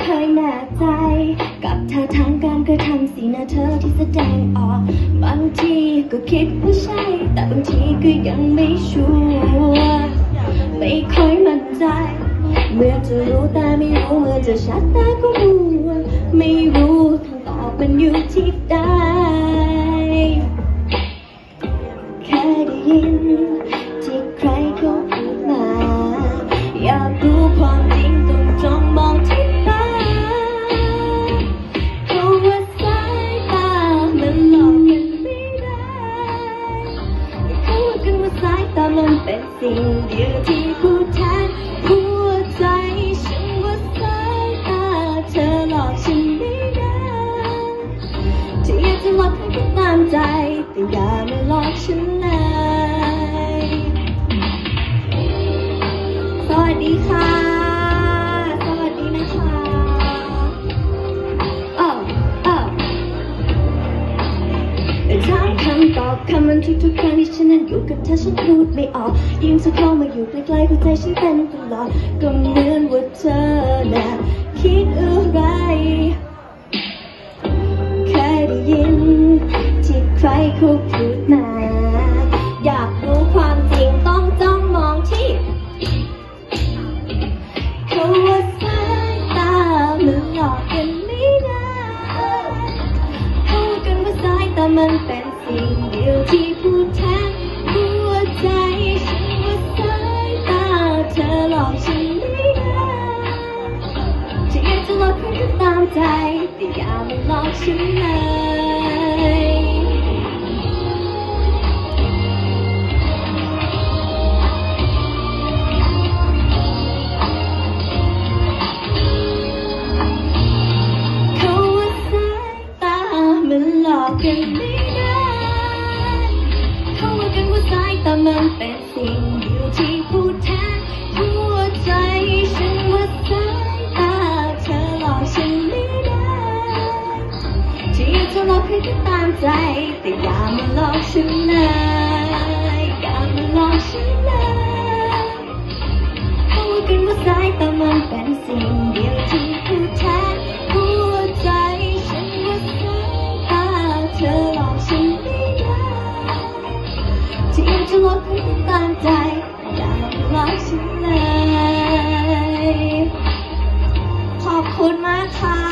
เคยแน่ใจ กับท่าทางการกระทำสีหน้าเธอที่แสดงออก บางทีก็คิดว่าใช่ แต่บางทีก็ยังไม่ชัวร์ไม่ค่อยมั่นใจ เมื่อจะรู้แต่ไม่รู้เมื่อจะชัดแต่ก็รู้ว่าไม่รู้คำตอบมันอยู่ที่ใดเคยได้ยิน ตามันเป็นสิ่งเดียวที่พูดแทนหัวใจฉันว่าสายตาเธอหลอกฉันไม่ได้ที่อยากจะหลอกให้ก็ตามใจ แต่อย่ามาหลอกฉัน คำมันทุกๆครั้งที่ฉันนั้นอยู่กับเธอฉันพูดไม่ออก ยิ่งเธอเข้ามาอยู่ใกล้ๆหัวใจฉันเต้นตลอดก็เหมือนว่าเธอน่ะคิดอะไรเคยได้ยินที่ใครเขาพูดมา ว่าสายตามันเป็นสิ่งเดียวที่พูดแทนหัวใจฉันว่าสายตาเธอหลอกฉันไม่ได้จะอยากจะหลอกใครก็ตามใจแต่อย่ามาหลอกฉันเลย กันไม่ได้เขาว่ากันว่าสายตามันเป็นสิ่งเดียวที่พูดแทนหัวใจ ฉันว่าสายตาเธอหลอกฉันไม่ได้ที่อยากจะหลอกให้ก็ตามใจ แต่อย่ามาหลอกฉันนะ ลดให้ตามใจอย่ามารักฉันเลย ขอบคุณมากค่ะ